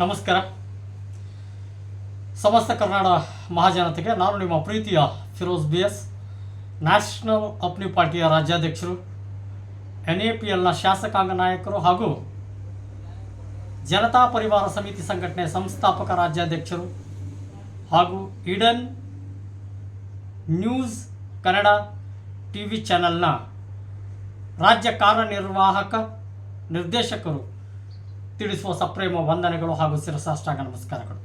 ನಮಸ್ಕಾರ. ಸಮಸ್ತ ಕರ್ನಾಟಕ ಮಹಾಜನತೆಗೆ ನಾನು ನಿಮ್ಮ ಪ್ರೀತಿಯ Firoz B S National Apni ಪಾರ್ಟಿಯ ರಾಜ್ಯಾಧ್ಯಕ್ಷರು ಎನ್ ಎ ಪಿ ಎಲ್ನ ಶಾಸಕಾಂಗ ನಾಯಕರು ಹಾಗೂ ಜನತಾ ಪರಿವಾರ ಸಮಿತಿ ಸಂಘಟನೆ ಸಂಸ್ಥಾಪಕ ರಾಜ್ಯಾಧ್ಯಕ್ಷರು ಹಾಗೂ Eden news Kannada T V ಚಾನೆಲ್ನ ರಾಜ್ಯ ಕಾರ್ಯನಿರ್ವಾಹಕ ನಿರ್ದೇಶಕರು ತಿಳಿಸುವ ಸಪ್ರೇಮ ವಂದನೆಗಳು ಹಾಗೂ ಶಿರಸಾಷ್ಟಾಂಗ ನಮಸ್ಕಾರಗಳು.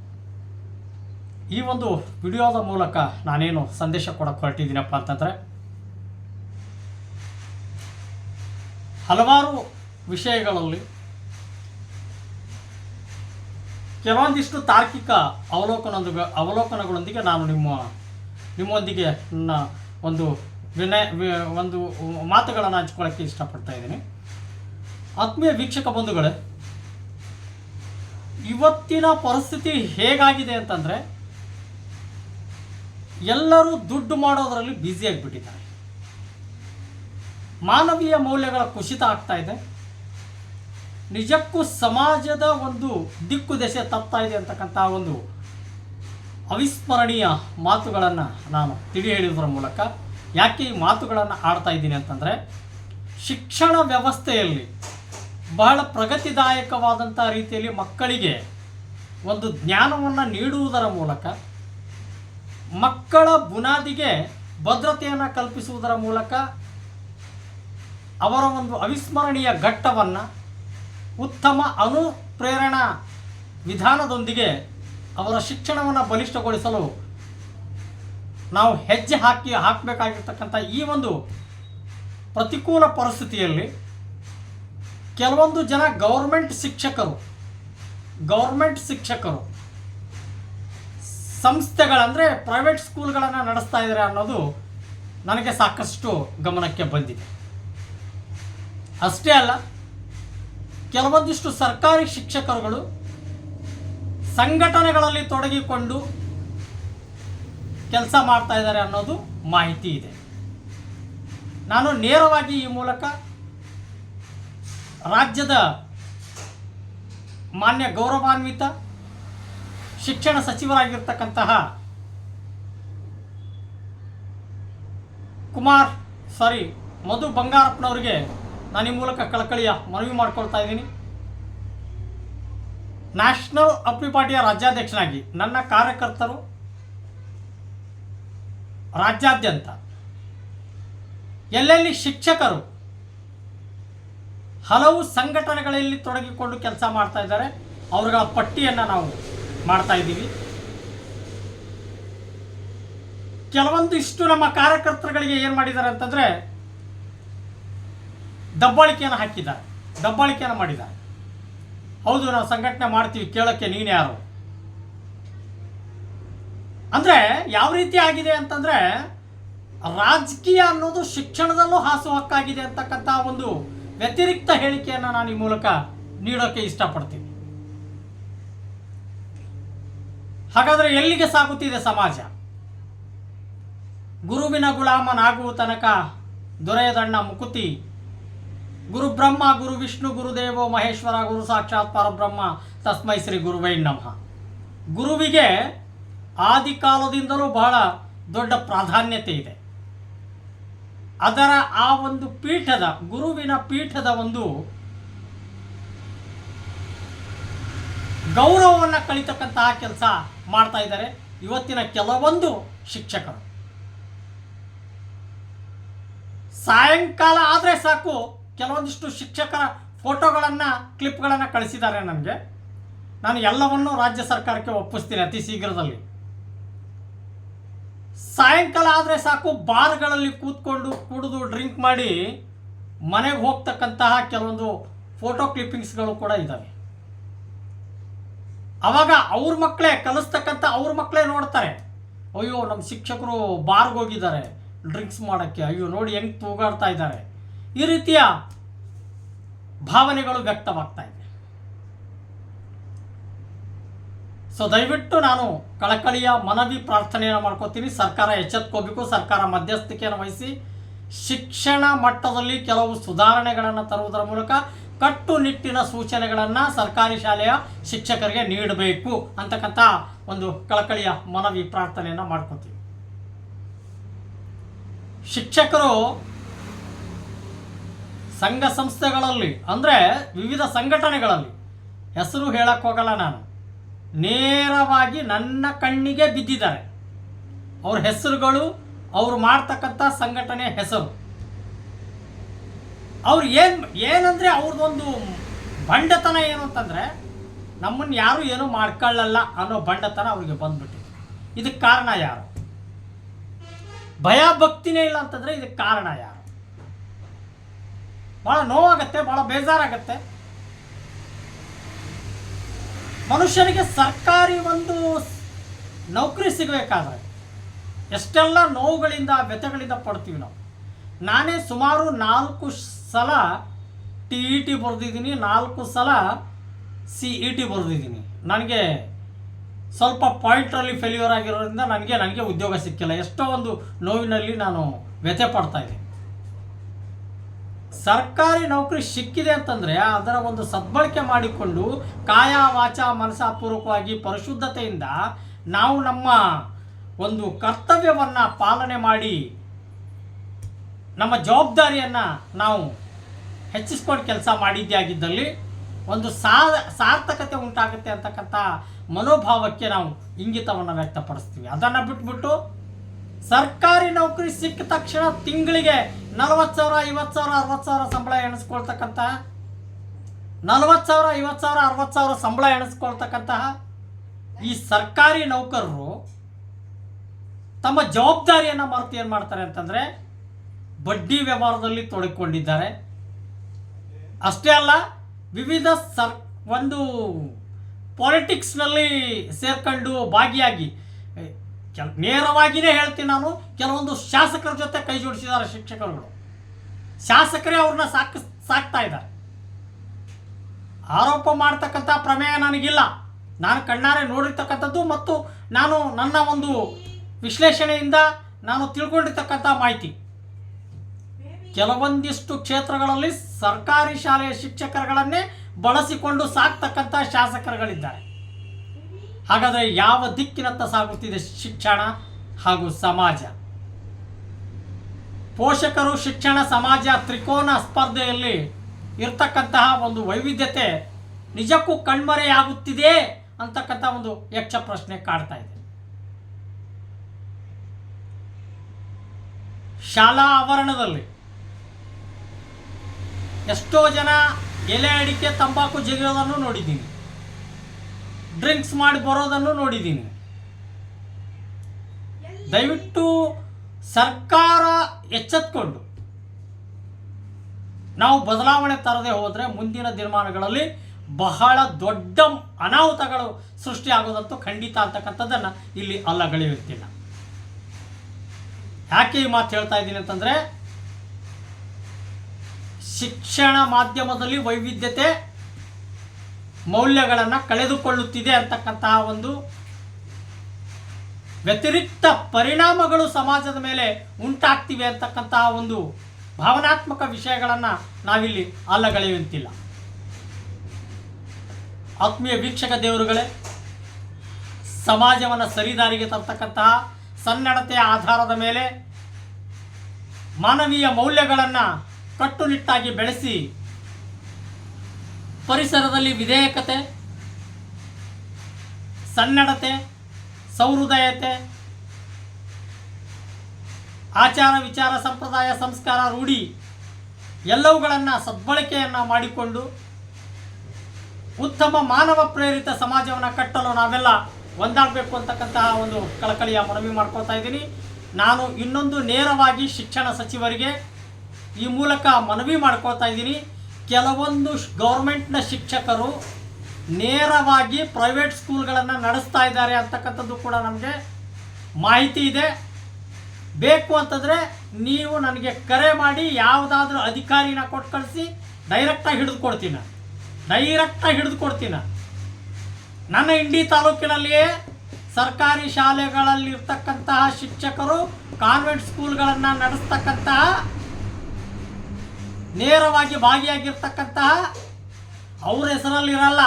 ಈ ಒಂದು ವಿಡಿಯೋದ ಮೂಲಕ ನಾನೇನು ಸಂದೇಶ ಕೊಡಕ್ಕೆ ಹೊರಟಿದ್ದೀನಪ್ಪ ಅಂತಂದರೆ, ಹಲವಾರು ವಿಷಯಗಳಲ್ಲಿ ಕೆಲವೊಂದಿಷ್ಟು ತಾರ್ಕಿಕ ಅವಲೋಕನೊಂದಿಗೆ ಅವಲೋಕನಗಳೊಂದಿಗೆ ನಾನು ನಿಮ್ಮ, ನಿಮ್ಮೊಂದಿಗೆ ನನ್ನ ಒಂದು ವಿನಯ ಒಂದು ಮಾತುಗಳನ್ನು ಹಂಚ್ಕೊಳ್ಳೋಕ್ಕೆ ಇಷ್ಟಪಡ್ತಾ ಇದ್ದೀನಿ. ಆತ್ಮೀಯ ವೀಕ್ಷಕ ಬಂಧುಗಳೇ ಇವತ್ತಿನ ಪರಿಸ್ಥಿತಿ ಹೇಗಾಗಿದೆ ಅಂತಂದರೆ ಎಲ್ಲರೂ ದುಡ್ಡು ಮಾಡೋದರಲ್ಲಿ ಬ್ಯುಸಿಯಾಗಿಬಿಟ್ಟಿದ್ದಾರೆ ಮಾನವೀಯ ಮೌಲ್ಯಗಳ ಕುಸಿತ ಆಗ್ತಾ ಇದೆ. ನಿಜಕ್ಕೂ ಸಮಾಜದ ಒಂದು ದಿಕ್ಕು ದೆಸೆ ತಪ್ತಾ ಇದೆ ಅಂತಕ್ಕಂಥ ಒಂದು ಅವಿಸ್ಮರಣೀಯ ಮಾತುಗಳನ್ನು ನಾನು ತಿಳಿ ಹೇಳಿದ್ರ ಮೂಲಕ ಯಾಕೆ ಈ ಮಾತುಗಳನ್ನು ಆಡ್ತಾ ಇದ್ದೀನಿ ಅಂತಂದರೆ ಶಿಕ್ಷಣ ವ್ಯವಸ್ಥೆಯಲ್ಲಿ ಬಹಳ ಪ್ರಗತಿದಾಯಕವಾದಂಥ ರೀತಿಯಲ್ಲಿ ಮಕ್ಕಳಿಗೆ ಒಂದು ಜ್ಞಾನವನ್ನು ನೀಡುವುದರ ಮೂಲಕ ಮಕ್ಕಳ ಬುನಾದಿಗೆ ಭದ್ರತೆಯನ್ನು ಕಲ್ಪಿಸುವುದರ ಮೂಲಕ ಅವರ ಒಂದು ಅವಿಸ್ಮರಣೀಯ ಘಟ್ಟವನ್ನು ಉತ್ತಮ ಅನುಪ್ರೇರಣಾ ವಿಧಾನದೊಂದಿಗೆ ಅವರ ಶಿಕ್ಷಣವನ್ನು ಬಲಿಷ್ಠಗೊಳಿಸಲು ನಾವು ಹೆಜ್ಜೆ ಹಾಕಿ ಹಾಕಬೇಕಾಗಿರ್ತಕ್ಕಂಥ ಈ ಒಂದು ಪ್ರತಿಕೂಲ ಪರಿಸ್ಥಿತಿಯಲ್ಲಿ ಕೆಲವೊಂದು ಜನ ಗೌರ್ಮೆಂಟ್ ಶಿಕ್ಷಕರು ಗೌರ್ಮೆಂಟ್ ಶಿಕ್ಷಕರು ಸಂಸ್ಥೆಗಳಂದರೆ ಪ್ರೈವೇಟ್ ಸ್ಕೂಲ್ಗಳನ್ನು ನಡೆಸ್ತಾ ಇದ್ದಾರೆ ಅನ್ನೋದು ನನಗೆ ಸಾಕಷ್ಟು ಗಮನಕ್ಕೆ ಬಂದಿದೆ. ಅಷ್ಟೇ ಅಲ್ಲ, ಕೆಲವೊಂದಿಷ್ಟು ಸರ್ಕಾರಿ ಶಿಕ್ಷಕರುಗಳು ಸಂಘಟನೆಗಳಲ್ಲಿ ತೊಡಗಿಕೊಂಡು ಕೆಲಸ ಮಾಡ್ತಾ ಇದ್ದಾರೆ ಅನ್ನೋದು ಮಾಹಿತಿ ಇದೆ. ನಾನು ನೇರವಾಗಿ ಈ ಮೂಲಕ ರಾಜ್ಯದ ಮಾನ್ಯ ಗೌರವಾನ್ವಿತ ಶಿಕ್ಷಣ ಸಚಿವರಾಗಿರ್ತಕ್ಕಂತಹ ಕುಮಾರ್ ಸಾರಿ ಮಧು ಬಂಗಾರಪ್ಪನವರಿಗೆ ನಾನು ಈ ಮೂಲಕ ಕಳಕಳಿಯ ಮನವಿ ಮಾಡ್ಕೊಳ್ತಾ ಇದ್ದೀನಿ. ನ್ಯಾಷನಲ್ ಅಪ್ಲಿ ಪಾರ್ಟಿಯ ರಾಜ್ಯಾಧ್ಯಕ್ಷನಾಗಿ ನನ್ನ ಕಾರ್ಯಕರ್ತರು ರಾಜ್ಯಾದ್ಯಂತ ಎಲ್ಲೆಲ್ಲಿ ಶಿಕ್ಷಕರು ಹಲವು ಸಂಘಟನೆಗಳಲ್ಲಿ ತೊಡಗಿಕೊಂಡು ಕೆಲಸ ಮಾಡ್ತಾ ಇದ್ದಾರೆ. ಅವರುಗಳ ಪಟ್ಟಿಯನ್ನು ನಾವು ಮಾಡ್ತಾ ಇದ್ದೀವಿ. ಕೆಲವೊಂದು ಇಷ್ಟು ನಮ್ಮ ಕಾರ್ಯಕರ್ತರುಗಳಿಗೆ ಏನು ಮಾಡಿದ್ದಾರೆ ಅಂತಂದರೆ ದಬ್ಬಾಳಿಕೆಯನ್ನು ಹಾಕಿದ್ದಾರೆ. ದಬ್ಬಾಳಿಕೆಯನ್ನು ಮಾಡಿದ್ದಾರೆ. ಹೌದು, ನಾವು ಸಂಘಟನೆ ಮಾಡ್ತೀವಿ ಕೇಳೋಕ್ಕೆ, ನೀನು ಯಾರು? ಅಂದರೆ ಯಾವ ರೀತಿ ಆಗಿದೆ ಅಂತಂದರೆ ರಾಜಕೀಯ ಅನ್ನೋದು ಶಿಕ್ಷಣದಲ್ಲೂ ಹಾಸು ಹಕ್ಕಾಗಿದೆ ಅಂತಕ್ಕಂಥ ಒಂದು ವ್ಯತಿರಿಕ್ತ ಹೇಳಿಕೆಯನ್ನು ನಾನು ಈ ಮೂಲಕ ನೀಡೋಕ್ಕೆ ಇಷ್ಟಪಡ್ತೀನಿ. ಹಾಗಾದರೆ ಎಲ್ಲಿಗೆ ಸಾಗುತ್ತಿದೆ ಸಮಾಜ? ಗುರುವಿನ ಗುಲಾಮನಾಗುವ ತನಕ ದೊರೆಯದಣ್ಣ ಮುಕುತಿ ಗುರು ಬ್ರಹ್ಮ ಗುರು ವಿಷ್ಣು ಗುರುದೇವೋ ಮಹೇಶ್ವರ, ಗುರು ಸಾಕ್ಷಾತ್ ಪರಬ್ರಹ್ಮ, ತಸ್ಮೈ ಶ್ರೀ ಗುರುವೈ ನಮಃ. ಗುರುವಿಗೆ ಆದಿಕಾಲದಿಂದಲೂ ಬಹಳ ದೊಡ್ಡ ಪ್ರಾಧಾನ್ಯತೆ ಇದೆ. ಅದರ ಆ ಒಂದು ಪೀಠದ, ಗುರುವಿನ ಪೀಠದ ಒಂದು ಗೌರವವನ್ನು ಕಳಿತಕ್ಕಂತಹ ಕೆಲಸ ಮಾಡ್ತಾ ಇದ್ದಾರೆ. ಇವತ್ತಿನ ಕೆಲವೊಂದು ಶಿಕ್ಷಕರು. ಸಾಯಂಕಾಲ ಆದರೆ ಸಾಕು ಕೆಲವೊಂದಿಷ್ಟು ಶಿಕ್ಷಕರ ಫೋಟೋಗಳನ್ನು, ಕ್ಲಿಪ್ಗಳನ್ನು ಕಳಿಸಿದ್ದಾರೆ ನನಗೆ. ನಾನು ಎಲ್ಲವನ್ನೂ ರಾಜ್ಯ ಸರ್ಕಾರಕ್ಕೆ ಒಪ್ಪಿಸ್ತೀನಿ ಅತಿ ಶೀಘ್ರದಲ್ಲಿ. ಸಾಯಂಕಾಲ ಆದರೆ ಸಾಕು, ಬಾರ್ಗಳಲ್ಲಿ ಕೂತ್ಕೊಂಡು ಕುಡಿದು ಡ್ರಿಂಕ್ ಮಾಡಿ ಮನೆಗೆ ಹೋಗ್ತಕ್ಕಂತಹ ಕೆಲವೊಂದು ಫೋಟೋ ಕ್ಲಿಪ್ಪಿಂಗ್ಸ್ಗಳು ಕೂಡ ಇದ್ದಾವೆ ಅವಾಗ ಅವ್ರ ಮಕ್ಕಳೇ ಕಲಿಸ್ತಕ್ಕಂಥ ಅವ್ರ ಮಕ್ಕಳೇ ನೋಡ್ತಾರೆ. ಅಯ್ಯೋ ನಮ್ಮ ಶಿಕ್ಷಕರು ಬಾರ್ಗೆ ಹೋಗಿದ್ದಾರೆ, ಡ್ರಿಂಕ್ಸ್ ಮಾಡೋಕ್ಕೆ. ಅಯ್ಯೋ, ನೋಡಿ ಹೆಂಗೆ ತೂಗಾಡ್ತಾ ಇದ್ದಾರೆ. ಈ ರೀತಿಯ ಭಾವನೆಗಳು ವ್ಯಕ್ತವಾಗ್ತಾ ಇದೆ. ಸೊ ದಯವಿಟ್ಟು ನಾನು ಕಳಕಳಿಯ ಮನವಿ ಪ್ರಾರ್ಥನೆಯನ್ನು ಮಾಡ್ಕೋತೀನಿ. ಸರ್ಕಾರ ಎಚ್ಚೆತ್ಕೋಬೇಕು ಸರ್ಕಾರ ಮಧ್ಯಸ್ಥಿಕೆಯನ್ನು ವಹಿಸಿ ಶಿಕ್ಷಣ ಮಟ್ಟದಲ್ಲಿ ಕೆಲವು ಸುಧಾರಣೆಗಳನ್ನು ತರುವುದರ ಮೂಲಕ ಕಟ್ಟುನಿಟ್ಟಿನ ಸೂಚನೆಗಳನ್ನು ಸರ್ಕಾರಿ ಶಾಲೆಯ ಶಿಕ್ಷಕರಿಗೆ ನೀಡಬೇಕು ಅಂತಕ್ಕಂಥ ಒಂದು ಕಳಕಳಿಯ ಮನವಿ ಪ್ರಾರ್ಥನೆಯನ್ನು ಮಾಡ್ಕೋತೀವಿ ಶಿಕ್ಷಕರು ಸಂಘ ಸಂಸ್ಥೆಗಳಲ್ಲಿ, ಅಂದರೆ ವಿವಿಧ ಸಂಘಟನೆಗಳಲ್ಲಿ ಹೆಸರು ಹೇಳಕ್ಕೆ ಹೋಗಲ್ಲ ನಾನು. ನೇರವಾಗಿ ನನ್ನ ಕಣ್ಣಿಗೆ ಬಿದ್ದಿದ್ದಾರೆ. ಅವ್ರ ಹೆಸರುಗಳು, ಅವರು ಮಾಡ್ತಕ್ಕಂಥ ಸಂಘಟನೆ ಹೆಸರು. ಅವ್ರು ಏನು, ಏನಂದರೆ ಅವ್ರದ್ದೊಂದು ಬಂಡತನ ಏನು ಅಂತಂದರೆ, ನಮ್ಮನ್ನು ಯಾರು ಏನೂ ಮಾಡ್ಕೊಳ್ಳಲ್ಲ ಅನ್ನೋ ಬಂಡತನ ಅವ್ರಿಗೆ ಬಂದ್ಬಿಟ್ಟಿದೆ. ಇದಕ್ಕೆ ಕಾರಣ ಯಾರು? ಭಯ ಭಕ್ತಿನೇ ಇಲ್ಲ ಅಂತಂದರೆ ಇದಕ್ಕೆ ಕಾರಣ ಯಾರು? ಭಾಳ ನೋವಾಗತ್ತೆ ಭಾಳ ಬೇಜಾರಾಗತ್ತೆ. ಮನುಷ್ಯನಿಗೆ ಸರ್ಕಾರಿ ಒಂದು ನೌಕರಿ ಸಿಗಬೇಕಾದ್ರೆ ಎಷ್ಟೆಲ್ಲ ನೋವುಗಳಿಂದ, ವ್ಯಥೆಗಳಿಂದ ಪಡ್ತೀವಿ ನಾವು. ನಾನೇ ಸುಮಾರು ನಾಲ್ಕು ಸಲ ಟಿ ಇ ಟಿ ಬರೆದಿದ್ದೀನಿ, ನಾಲ್ಕು ಸಲ ಸಿ ಇ ಟಿ ಬರೆದಿದ್ದೀನಿ. ನನಗೆ ಸ್ವಲ್ಪ ಪಾಯಿಂಟ್ರಲ್ಲಿ ಫೇಲ್ಯೂರ್ ಆಗಿರೋದ್ರಿಂದ ನನಗೆ ನನಗೆ ಉದ್ಯೋಗ ಸಿಕ್ಕಿಲ್ಲ. ಎಷ್ಟೋ ಒಂದು ನೋವಿನಲ್ಲಿ ನಾನು ವ್ಯಥೆ ಪಡ್ತಾ ಇದ್ದೀನಿ. ಸರ್ಕಾರಿ ನೌಕರಿ ಸಿಕ್ಕಿದೆ ಅಂತಂದರೆ ಅದರ ಒಂದು ಸದ್ಬಳಕೆ ಮಾಡಿಕೊಂಡು ಕಾಯ ವಾಚ ಮನಸಾಪೂರ್ವಕವಾಗಿ ಪರಿಶುದ್ಧತೆಯಿಂದ ನಾವು ನಮ್ಮ ಒಂದು ಕರ್ತವ್ಯವನ್ನು ಪಾಲನೆ ಮಾಡಿ ನಮ್ಮ ಜವಾಬ್ದಾರಿಯನ್ನು ನಾವು ಹೆಚ್ಚಿಸ್ಕೊಂಡು ಕೆಲಸ ಮಾಡಿದ್ದೇ ಆಗಿದ್ದಲ್ಲಿ ಒಂದು ಸಾರ್ಥಕತೆ ಉಂಟಾಗುತ್ತೆ ಅಂತಕ್ಕಂಥ ಮನೋಭಾವಕ್ಕೆ ನಾವು ಇಂಗಿತವನ್ನು ವ್ಯಕ್ತಪಡಿಸ್ತೀವಿ. ಅದನ್ನು ಬಿಟ್ಬಿಟ್ಟು ಸರ್ಕಾರಿ ನೌಕರಿ ಸಿಕ್ಕ ತಕ್ಷಣ ತಿಂಗಳಿಗೆ ನಲವತ್ತು ಸಾವಿರ, ಐವತ್ತು ಸಾವಿರ, ಅರವತ್ತು ಸಾವಿರ ಸಂಬಳ ಎಣಿಸ್ಕೊಳ್ತಕ್ಕಂಥ ನಲವತ್ತು ಸಾವಿರ, ಐವತ್ತು ಸಾವಿರ, ಅರವತ್ತು ಸಾವಿರ ಸಂಬಳ ಎಣಿಸ್ಕೊಳ್ತಕ್ಕಂತಹ ಈ ಸರ್ಕಾರಿ ನೌಕರರು ತಮ್ಮ ಜವಾಬ್ದಾರಿಯನ್ನು ಮರೆತು ಏನು ಮಾಡ್ತಾರೆ ಅಂತಂದರೆ ಬಡ್ಡಿ ವ್ಯವಹಾರದಲ್ಲಿ ತೊಡಗಿಕೊಂಡಿದ್ದಾರೆ ಅಷ್ಟೇ ಅಲ್ಲ, ವಿವಿಧ ಸರ್, ಒಂದು ಪಾಲಿಟಿಕ್ಸ್ನಲ್ಲಿ ಸೇರ್ಕೊಂಡು ಭಾಗಿಯಾಗಿ ಕೆಲ ನೇರವಾಗಿಯೇ ಹೇಳ್ತೀನಿ ನಾನು, ಕೆಲವೊಂದು ಶಾಸಕರ ಜೊತೆ ಕೈ ಜೋಡಿಸಿದ್ದಾರೆ ಶಿಕ್ಷಕರುಗಳು. ಶಾಸಕರೇ ಅವ್ರನ್ನ ಸಾಕ ಸಾಕ್ತಾ ಇದ್ದಾರೆ. ಆರೋಪ ಮಾಡ್ತಕ್ಕಂಥ ಪ್ರಮೇಯ ನನಗಿಲ್ಲ. ನಾನು ಕಣ್ಣಾರೆ ನೋಡಿರ್ತಕ್ಕಂಥದ್ದು ಮತ್ತು ನಾನು ನನ್ನ ಒಂದು ವಿಶ್ಲೇಷಣೆಯಿಂದ ನಾನು ತಿಳ್ಕೊಂಡಿರ್ತಕ್ಕಂಥ ಮಾಹಿತಿ. ಕೆಲವೊಂದಿಷ್ಟು ಕ್ಷೇತ್ರಗಳಲ್ಲಿ ಸರ್ಕಾರಿ ಶಾಲೆಯ ಶಿಕ್ಷಕರುಗಳನ್ನೇ ಬಳಸಿಕೊಂಡು ಸಾಕ್ತಕ್ಕಂಥ ಶಾಸಕರುಗಳಿದ್ದಾರೆ. ಹಾಗಾದರೆ ಯಾವ ದಿಕ್ಕಿನತ್ತ ಸಾಗುತ್ತಿದೆ ಶಿಕ್ಷಣ ಹಾಗೂ ಸಮಾಜ? ಪೋಷಕರು ಶಿಕ್ಷಣ, ಸಮಾಜ ತ್ರಿಕೋನ ಸ್ಪರ್ಧೆಯಲ್ಲಿ ಇರ್ತಕ್ಕಂತಹ ಒಂದು ವೈವಿಧ್ಯತೆ ನಿಜಕ್ಕೂ ಕಣ್ಮರೆಯಾಗುತ್ತಿದೆ ಅಂತಕ್ಕಂಥ ಒಂದು ಯಕ್ಷ ಪ್ರಶ್ನೆ ಕಾಡ್ತಾ ಇದೆ. ಶಾಲಾ ಆವರಣದಲ್ಲಿ ಎಷ್ಟೋ ಜನ ಎಲೆ ಅಡಿಕೆ, ತಂಬಾಕು ಜಗಿಯೋದನ್ನು ನೋಡಿದ್ದೀನಿ. ಡ್ರಿಂಕ್ಸ್ ಮಾಡಿ ಬರೋದನ್ನು ನೋಡಿದ್ದೀನಿ. ದಯವಿಟ್ಟು ಸರ್ಕಾರ ಎಚ್ಚೆತ್ಕೊಂಡು ನಾವು ಬದಲಾವಣೆ ತರದೇ ಹೋದರೆ ಮುಂದಿನ ದಿನಮಾನಗಳಲ್ಲಿ ಬಹಳ ದೊಡ್ಡ ಅನಾಹುತಗಳು ಸೃಷ್ಟಿಯಾಗೋದಂತೂ ಖಂಡಿತ ಅಂತಕ್ಕಂಥದ್ದನ್ನು ಇಲ್ಲಿ ಅಲ್ಲಗಳೆಯುತ್ತಿಲ್ಲ ಯಾಕೆ ಈ ಮಾತು ಹೇಳ್ತಾ ಇದ್ದೀನಿ ಅಂತಂದರೆ ಶಿಕ್ಷಣ ಮಾಧ್ಯಮದಲ್ಲಿ ವೈವಿಧ್ಯತೆ ಮೌಲ್ಯಗಳನ್ನು ಕಳೆದುಕೊಳ್ಳುತ್ತಿದೆ ಅಂತಕ್ಕಂತಹ ಒಂದು ವ್ಯತಿರಿಕ್ತ ಪರಿಣಾಮಗಳು ಸಮಾಜದ ಮೇಲೆ ಉಂಟಾಗ್ತಿವೆ ಅಂತಕ್ಕಂತಹ ಒಂದು ಭಾವನಾತ್ಮಕ ವಿಷಯಗಳನ್ನು ನಾವಿಲ್ಲಿ ಅಲ್ಲಗಳೆಯುವಂತಿಲ್ಲ. ಆತ್ಮೀಯ ವೀಕ್ಷಕ ದೇವರುಗಳೇ, ಸಮಾಜವನ್ನು ಸರಿದಾರಿಗೆ ತರ್ತಕ್ಕಂತಹ ಸನ್ನಡತೆಯ ಆಧಾರದ ಮೇಲೆ ಮಾನವೀಯ ಮೌಲ್ಯಗಳನ್ನು ಕಟ್ಟುನಿಟ್ಟಾಗಿ ಬೆಳೆಸಿ ಪರಿಸರದಲ್ಲಿ ವಿಧೇಯಕತೆ, ಸನ್ನಡತೆ, ಸೌಹೃದಯತೆ, ಆಚಾರ ವಿಚಾರ ಸಂಪ್ರದಾಯ ಸಂಸ್ಕಾರ ರೂಢಿ ಎಲ್ಲವುಗಳನ್ನು ಸದ್ಬಳಕೆಯನ್ನು ಮಾಡಿಕೊಂಡು ಉತ್ತಮ ಮಾನವ ಪ್ರೇರಿತ ಸಮಾಜವನ್ನು ಕಟ್ಟಲು ನಾವೆಲ್ಲ ಒಂದಾಗಬೇಕು ಅಂತಕ್ಕಂತಹ ಒಂದು ಕಳಕಳಿಯ ಮನವಿ ಮಾಡ್ಕೊಳ್ತಾ ಇದ್ದೀನಿ. ನಾನು ಇನ್ನೊಂದು ನೇರವಾಗಿ ಶಿಕ್ಷಣ ಸಚಿವರಿಗೆ ಈ ಮೂಲಕ ಮನವಿ ಮಾಡ್ಕೊಳ್ತಾ ಇದ್ದೀನಿ. ಕೆಲವೊಂದು ಗೌರ್ಮೆಂಟ್ನ ಶಿಕ್ಷಕರು ನೇರವಾಗಿ ಪ್ರೈವೇಟ್ ಸ್ಕೂಲ್ಗಳನ್ನು ನಡೆಸ್ತಾ ಇದ್ದಾರೆ ಅಂತಕ್ಕಂಥದ್ದು ಕೂಡ ನಮಗೆ ಮಾಹಿತಿ ಇದೆ ಬೇಕು ಅಂತಂದರೆ ನೀವು ನನಗೆ ಕರೆ ಮಾಡಿ ಯಾವುದಾದ್ರೂ ಅಧಿಕಾರಿನ ಕೊಟ್ಟು ಕಳಿಸಿ ಡೈರೆಕ್ಟಾಗಿ ಹಿಡಿದು ಕೊಡ್ತೀನಿ. ಡೈರೆಕ್ಟಾಗಿ ಹಿಡಿದು ಕೊಡ್ತೀನಿ ನಾನು. ನನ್ನ ಇಂಡಿ ತಾಲೂಕಿನಲ್ಲಿಯೇ ಸರ್ಕಾರಿ ಶಾಲೆಗಳಲ್ಲಿರ್ತಕ್ಕಂತಹ ಶಿಕ್ಷಕರು ಕಾನ್ವೆಂಟ್ ಸ್ಕೂಲ್ಗಳನ್ನು ನಡೆಸ್ತಕ್ಕಂತಹ ನೇರವಾಗಿ ಭಾಗಿಯಾಗಿರ್ತಕ್ಕಂತಹ ಅವ್ರ ಹೆಸರಲ್ಲಿ ಇರಲ್ಲ.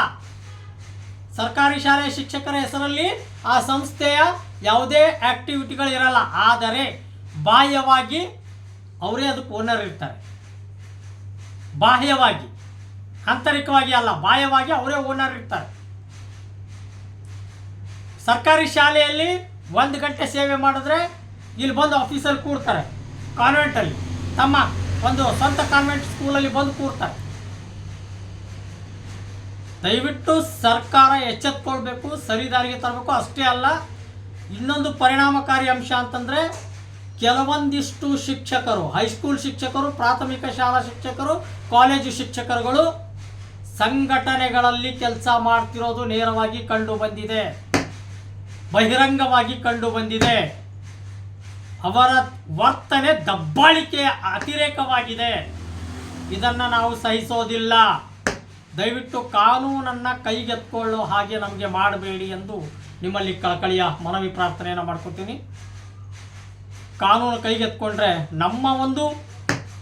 ಸರ್ಕಾರಿ ಶಾಲೆಯ ಶಿಕ್ಷಕರ ಹೆಸರಲ್ಲಿ ಆ ಸಂಸ್ಥೆಯ ಯಾವುದೇ ಆಕ್ಟಿವಿಟಿಗಳು ಇರಲ್ಲ. ಆದರೆ ಬಾಹ್ಯವಾಗಿ ಅವರೇ ಅದಕ್ಕೆ ಓನರ್ ಇರ್ತಾರೆ. ಬಾಹ್ಯವಾಗಿ, ಆಂತರಿಕವಾಗಿ ಅಲ್ಲ, ಬಾಹ್ಯವಾಗಿ ಅವರೇ ಓನರ್ ಇರ್ತಾರೆ. ಸರ್ಕಾರಿ ಶಾಲೆಯಲ್ಲಿ ಒಂದು ಗಂಟೆ ಸೇವೆ ಮಾಡಿದ್ರೆ ಇಲ್ಲಿ ಬಂದು ಆಫೀಸಲ್ಲಿ ಕೂರ್ತಾರೆ. ಕಾನ್ವೆಂಟಲ್ಲಿ ತಮ್ಮ ಒಂದು ಸ್ವಂತ ಕಾನ್ವೆಂಟ್ ಸ್ಕೂಲಲ್ಲಿ ಬಂದು ಕೂರ್ತಾರೆ. ದಯವಿಟ್ಟು ಸರ್ಕಾರ ಎಚ್ಚೆತ್ಕೊಳ್ಬೇಕು ಸರಿದಾರಿಗೆ ತರಬೇಕು. ಅಷ್ಟೇ ಅಲ್ಲ, ಇನ್ನೊಂದು ಪರಿಣಾಮಕಾರಿ ಅಂಶ ಅಂತಂದರೆ ಕೆಲವೊಂದಿಷ್ಟು ಶಿಕ್ಷಕರು ಹೈಸ್ಕೂಲ್ ಶಿಕ್ಷಕರು, ಪ್ರಾಥಮಿಕ ಶಾಲಾ ಶಿಕ್ಷಕರು ಕಾಲೇಜು ಶಿಕ್ಷಕರುಗಳು ಸಂಘಟನೆಗಳಲ್ಲಿ ಕೆಲಸ ಮಾಡ್ತಿರೋದು ನೇರವಾಗಿ ಕಂಡು ಬಂದಿದೆ. ಬಹಿರಂಗವಾಗಿ ಕಂಡು ಬಂದಿದೆ. ಅವರ ವರ್ತನೆ ದಬ್ಬಾಳಿಕೆ ಅತಿರೇಕವಾಗಿದೆ. ಇದನ್ನು ನಾವು ಸಹಿಸೋದಿಲ್ಲ. ದಯವಿಟ್ಟು ಕಾನೂನನ್ನು ಕೈಗೆತ್ಕೊಳ್ಳೋ ಹಾಗೆ ನಮಗೆ ಮಾಡಬೇಡಿ ಎಂದು ನಿಮ್ಮಲ್ಲಿ ಕಳಕಳಿಯ ಮನವಿ ಪ್ರಾರ್ಥನೆಯನ್ನು ಮಾಡ್ಕೊತೀನಿ. ಕಾನೂನು ಕೈಗೆತ್ಕೊಂಡ್ರೆ ನಮ್ಮ ಒಂದು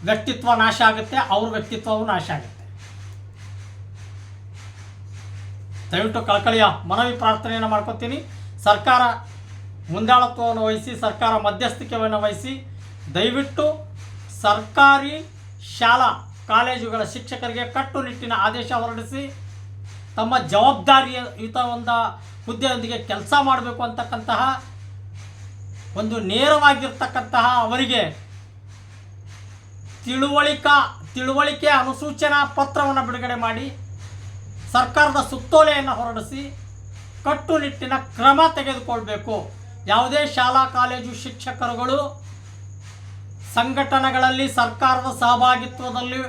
ವ್ಯಕ್ತಿತ್ವ ನಾಶ ಆಗುತ್ತೆ, ಅವ್ರ ವ್ಯಕ್ತಿತ್ವವೂ ನಾಶ ಆಗುತ್ತೆ. ದಯವಿಟ್ಟು ಕಳಕಳಿಯ ಮನವಿ ಪ್ರಾರ್ಥನೆಯನ್ನು ಮಾಡ್ಕೊತೀನಿ. ಸರ್ಕಾರ ಮುಂದಾಳತ್ವವನ್ನು ವಹಿಸಿ, ಸರ್ಕಾರ ಮಧ್ಯಸ್ಥಿಕೆಯನ್ನು ವಹಿಸಿ, ದಯವಿಟ್ಟು ಸರ್ಕಾರಿ ಶಾಲಾ ಕಾಲೇಜುಗಳ ಶಿಕ್ಷಕರಿಗೆ ಕಟ್ಟುನಿಟ್ಟಿನ ಆದೇಶ ಹೊರಡಿಸಿ, ತಮ್ಮ ಜವಾಬ್ದಾರಿಯುತ ಒಂದು ಹುದ್ದೆಯೊಂದಿಗೆ ಕೆಲಸ ಮಾಡಬೇಕು ಅಂತಕ್ಕಂತಹ ಒಂದು ನೇರವಾಗಿರ್ತಕ್ಕಂತಹ ಅವರಿಗೆ ತಿಳುವಳಿಕಾ, ತಿಳುವಳಿಕೆ ಅನುಸೂಚನಾ ಪತ್ರವನ್ನು ಬಿಡುಗಡೆ ಮಾಡಿ, ಸರ್ಕಾರದ ಸುತ್ತೋಲೆಯನ್ನು ಹೊರಡಿಸಿ, ಕಟ್ಟುನಿಟ್ಟಿನ ಕ್ರಮ ತೆಗೆದುಕೊಳ್ಬೇಕು. ಯಾವುದೇ ಶಾಲಾ, ಕಾಲೇಜು ಶಿಕ್ಷಕರುಗಳು ಸಂಘಟನೆಗಳಲ್ಲಿ ಸರ್ಕಾರದ ಸಹಭಾಗಿತ್ವದಲ್ಲಿ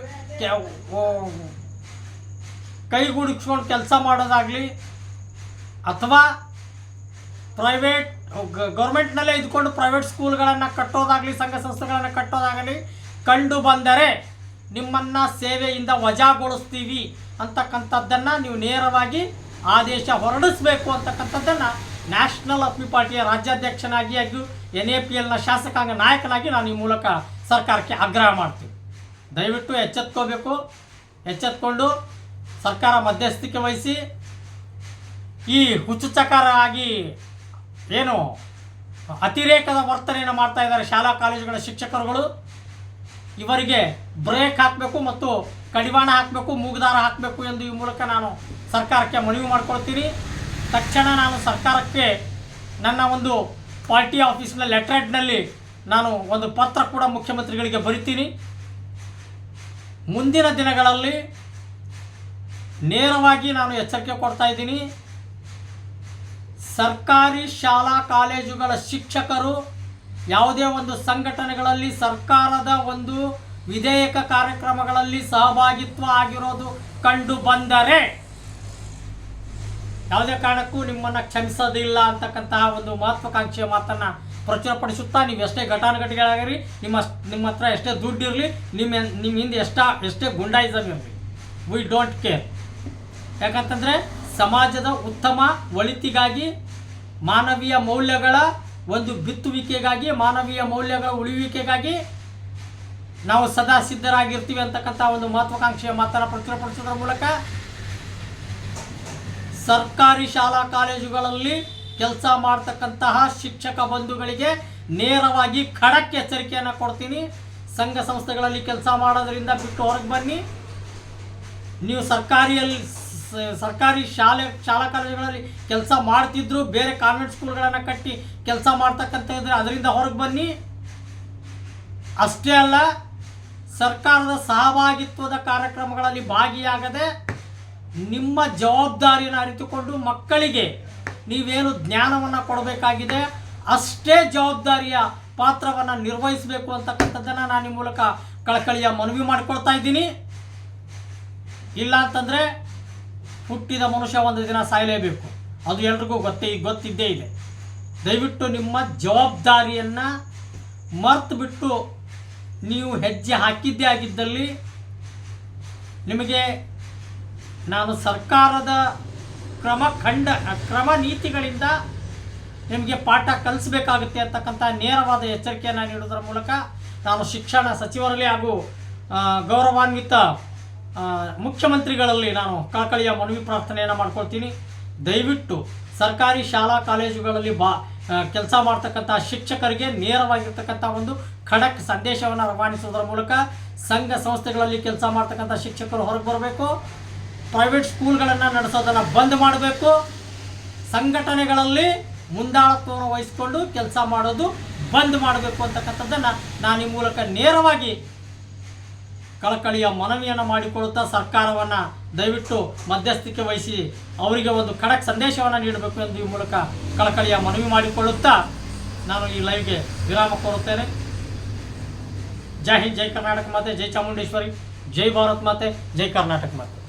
ಕೈಗೂಡಿಸ್ಕೊಂಡು ಕೆಲಸ ಮಾಡೋದಾಗಲಿ ಅಥವಾ ಪ್ರೈವೇಟ್ ಗೌರ್ಮೆಂಟ್ನಲ್ಲೇ ಇದ್ಕೊಂಡು ಪ್ರೈವೇಟ್ ಸ್ಕೂಲ್ಗಳನ್ನು ಕಟ್ಟೋದಾಗಲಿ, ಸಂಘ ಸಂಸ್ಥೆಗಳನ್ನು ಕಟ್ಟೋದಾಗಲಿ ಕಂಡು ಬಂದರೆ ನಿಮ್ಮನ್ನು ಸೇವೆಯಿಂದ ವಜಾಗೊಳಿಸ್ತೀವಿ ಅಂತಕ್ಕಂಥದ್ದನ್ನು ನೀವು ನೇರವಾಗಿ ಆದೇಶ ಹೊರಡಿಸಬೇಕು ಅಂತಕ್ಕಂಥದ್ದನ್ನು ನ್ಯಾಷನಲ್ ಅಪ್ಪಿ ಪಾರ್ಟಿಯ ರಾಜ್ಯಾಧ್ಯಕ್ಷನಾಗಿ ಹಾಗೂ ಎನ್ ಎ ಪಿ ಎಲ್ನ ಶಾಸಕಾಂಗ ನಾಯಕನಾಗಿ ನಾನು ಈ ಮೂಲಕ ಸರ್ಕಾರಕ್ಕೆ ಆಗ್ರಹ ಮಾಡ್ತೀನಿ. ದಯವಿಟ್ಟು ಎಚ್ಚೆತ್ಕೋಬೇಕು. ಎಚ್ಚೆತ್ಕೊಂಡು ಸರ್ಕಾರ ಮಧ್ಯಸ್ಥಿಕೆ ವಹಿಸಿ, ಈ ಹುಚ್ಚುಚಕಾರ ಆಗಿ ಏನು ಅತಿರೇಕದ ವರ್ತನೆಯನ್ನು ಮಾಡ್ತಾ ಇದ್ದಾರೆ ಶಾಲಾ ಕಾಲೇಜುಗಳ ಶಿಕ್ಷಕರುಗಳು. ಇವರಿಗೆ ಬ್ರೇಕ್ ಹಾಕಬೇಕು ಮತ್ತು ಕಡಿವಾಣ ಹಾಕಬೇಕು, ಮೂಗುದಾರ ಹಾಕಬೇಕು ಎಂದು ಈ ಮೂಲಕ ನಾನು ಸರ್ಕಾರಕ್ಕೆ ಮನವಿ ಮಾಡ್ಕೊಳ್ತೀನಿ. ತಕ್ಷಣ ನಾನು ಸರ್ಕಾರಕ್ಕೆ ನನ್ನ ಒಂದು ಪಾರ್ಟಿ ಆಫೀಸ್ನ ಲೆಟ್ರೆಡ್ನಲ್ಲಿ ನಾನು ಒಂದು ಪತ್ರ ಕೂಡ ಮುಖ್ಯಮಂತ್ರಿಗಳಿಗೆ ಬರಿತೀನಿ. ಮುಂದಿನ ದಿನಗಳಲ್ಲಿ ನೇರವಾಗಿ ನಾನು ಎಚ್ಚರಿಕೆ ಕೊಡ್ತಾ ಇದ್ದೀನಿ. ಸರ್ಕಾರಿ ಶಾಲಾ ಕಾಲೇಜುಗಳ ಶಿಕ್ಷಕರು ಯಾವುದೇ ಒಂದು ಸಂಘಟನೆಗಳಲ್ಲಿ ಸರ್ಕಾರದ ಒಂದು ವಿಧೇಯಕ ಕಾರ್ಯಕ್ರಮಗಳಲ್ಲಿ ಸಹಭಾಗಿತ್ವ ಆಗಿರೋದು ಕಂಡು ಬಂದರೆ ಯಾವುದೇ ಕಾರಣಕ್ಕೂ ನಿಮ್ಮನ್ನು ಕ್ಷಮಿಸೋದಿಲ್ಲ ಅಂತಕ್ಕಂತಹ ಒಂದು ಮಹತ್ವಾಕಾಂಕ್ಷೆಯ ಮಾತನ್ನು ಪ್ರಚುರಪಡಿಸುತ್ತಾ ನೀವು ಎಷ್ಟೇ ಘಟಾನುಘಟಿಗಳಾಗಿರಿ, ನಿಮ್ಮ ನಿಮ್ಮ ಹತ್ರ ಎಷ್ಟೇ ದುಡ್ಡು ಇರಲಿ ನಿಮ್ಮ ನಿಮ್ಮ ಹಿಂದೆ ಎಷ್ಟ, ಎಷ್ಟೇ ಗುಂಡಾಯಿಸಮ್ ಇರಲಿ. ವಿ ಡೋಂಟ್ ಕೇರ್ ಯಾಕಂತಂದರೆ ಸಮಾಜದ ಉತ್ತಮ ಒಳಿತಿಗಾಗಿ, ಮಾನವೀಯ ಮೌಲ್ಯಗಳ ಒಂದು ಬಿತ್ತುವಿಕೆಗಾಗಿ, ಮಾನವೀಯ ಮೌಲ್ಯಗಳ ಉಳಿಯುವಿಕೆಗಾಗಿ ನಾವು ಸದಾ ಸಿದ್ಧರಾಗಿರ್ತೀವಿ ಅಂತಕ್ಕಂಥ ಒಂದು ಮಹತ್ವಾಕಾಂಕ್ಷೆಯ ಮಾತನ್ನು ಪ್ರಚುರಪಡಿಸೋದ್ರ ಮೂಲಕ ಸರ್ಕಾರಿ ಶಾಲಾ ಕಾಲೇಜುಗಳಲ್ಲಿ ಕೆಲಸ ಮಾಡ್ತಕ್ಕಂತಹ ಶಿಕ್ಷಕ ಬಂಧುಗಳಿಗೆ ನೇರವಾಗಿ ಖಡಕ್ ಎಚ್ಚರಿಕೆಯನ್ನು ಕೊಡ್ತೀನಿ. ಸಂಘ ಸಂಸ್ಥೆಗಳಲ್ಲಿ ಕೆಲಸ ಮಾಡೋದ್ರಿಂದ ಬಿಟ್ಟು ಹೊರಗೆ ಬನ್ನಿ. ನೀವು ಸರ್ಕಾರಿಯಲ್ಲಿ ಸರ್ಕಾರಿ ಶಾಲೆ, ಶಾಲಾ ಕಾಲೇಜುಗಳಲ್ಲಿ ಕೆಲಸ ಮಾಡ್ತಿದ್ರು, ಬೇರೆ ಕಾನ್ವೆಂಟ್ ಸ್ಕೂಲ್ಗಳನ್ನು ಕಟ್ಟಿ ಕೆಲಸ ಮಾಡ್ತಕ್ಕಂಥ ಇದ್ರೆ ಅದರಿಂದ ಹೊರಗೆ ಬನ್ನಿ. ಅಷ್ಟೇ ಅಲ್ಲ, ಸರ್ಕಾರದ ಸಹಭಾಗಿತ್ವದ ಕಾರ್ಯಕ್ರಮಗಳಲ್ಲಿ ಭಾಗಿಯಾಗದೆ ನಿಮ್ಮ ಜವಾಬ್ದಾರಿಯನ್ನು ಅರಿತುಕೊಂಡು ಮಕ್ಕಳಿಗೆ ನೀವೇನು ಜ್ಞಾನವನ್ನು ಕೊಡಬೇಕಾಗಿದೆ, ಅಷ್ಟೇ ಜವಾಬ್ದಾರಿಯ ಪಾತ್ರವನ್ನು ನಿರ್ವಹಿಸಬೇಕು ಅಂತಕ್ಕಂಥದ್ದನ್ನು ನಾನು ಈ ಮೂಲಕ ಕಳಕಳಿಯ ಮನವಿ ಮಾಡಿಕೊಳ್ತಾ ಇದ್ದೀನಿ. ಇಲ್ಲ ಅಂತಂದರೆ ಹುಟ್ಟಿದ ಮನುಷ್ಯ ಒಂದು ದಿನ ಸಾಯಲೇಬೇಕು. ಅದು ಎಲ್ರಿಗೂ ಗೊತ್ತೇ, ಗೊತ್ತಿದ್ದೇ ಇದೆ. ದಯವಿಟ್ಟು ನಿಮ್ಮ ಜವಾಬ್ದಾರಿಯನ್ನು ಮರ್ತು ಬಿಟ್ಟು ನೀವು ಹೆಜ್ಜೆ ಹಾಕಿದ್ದೇ ಆಗಿದ್ದಲ್ಲಿ ನಿಮಗೆ ನಾನು ಸರ್ಕಾರದ ಕ್ರಮ ಖಂಡ, ಕ್ರಮ ನೀತಿಗಳಿಂದ ನಿಮಗೆ ಪಾಠ ಕಲಿಸಬೇಕಾಗುತ್ತೆ ಅಂತಕ್ಕಂಥ ನೇರವಾದ ಎಚ್ಚರಿಕೆಯನ್ನು ನೀಡುವುದರ ಮೂಲಕ ನಾನು ಶಿಕ್ಷಣ ಸಚಿವರಲ್ಲಿ ಹಾಗೂ ಗೌರವಾನ್ವಿತ ಮುಖ್ಯಮಂತ್ರಿಗಳಲ್ಲಿ ನಾನು ಕಳಕಳಿಯ ಮನವಿ ಪ್ರಾರ್ಥನೆಯನ್ನು ಮಾಡ್ಕೊಳ್ತೀನಿ. ದಯವಿಟ್ಟು ಸರ್ಕಾರಿ ಶಾಲಾ ಕಾಲೇಜುಗಳಲ್ಲಿ ಬಾ ಕೆಲಸ ಮಾಡ್ತಕ್ಕಂಥ ಶಿಕ್ಷಕರಿಗೆ ನೇರವಾಗಿರ್ತಕ್ಕಂಥ ಒಂದು ಖಡಕ್ ಸಂದೇಶವನ್ನು ರವಾನಿಸುವುದರ ಮೂಲಕ ಸಂಘ ಸಂಸ್ಥೆಗಳಲ್ಲಿ ಕೆಲಸ ಮಾಡ್ತಕ್ಕಂಥ ಶಿಕ್ಷಕರು ಹೊರಗೆ ಬರಬೇಕು. ಪ್ರೈವೇಟ್ ಸ್ಕೂಲ್ಗಳನ್ನು ನಡೆಸೋದನ್ನು ಬಂದ್ ಮಾಡಬೇಕು. ಸಂಘಟನೆಗಳಲ್ಲಿ ಮುಂದಾಳತ್ವವನ್ನು ವಹಿಸಿಕೊಂಡು ಕೆಲಸ ಮಾಡೋದು ಬಂದ್ ಮಾಡಬೇಕು ಅಂತಕ್ಕಂಥದ್ದನ್ನು ನಾನು ಈ ಮೂಲಕ ನೇರವಾಗಿ ಕಳಕಳಿಯ ಮನವಿಯನ್ನು ಮಾಡಿಕೊಳ್ಳುತ್ತಾ ಸರ್ಕಾರವನ್ನು ದಯವಿಟ್ಟು ಮಧ್ಯಸ್ಥಿಕೆ ವಹಿಸಿ ಅವರಿಗೆ ಒಂದು ಖಡಕ್ ಸಂದೇಶವನ್ನು ನೀಡಬೇಕು ಎಂದು ಈ ಮೂಲಕ ಕಳಕಳಿಯ ಮನವಿ ಮಾಡಿಕೊಳ್ಳುತ್ತಾ ನಾನು ಈ ಲೈವ್ಗೆ ವಿರಾಮ ಕೋರುತ್ತೇನೆ. ಜೈ ಹಿಂದ್, ಜೈ ಕರ್ನಾಟಕ ಮಾತೆ, ಜೈ ಚಾಮುಂಡೇಶ್ವರಿ, ಜೈ ಭಾರತ್ ಮಾತೆ, ಜೈ ಕರ್ನಾಟಕ ಮಾತೆ.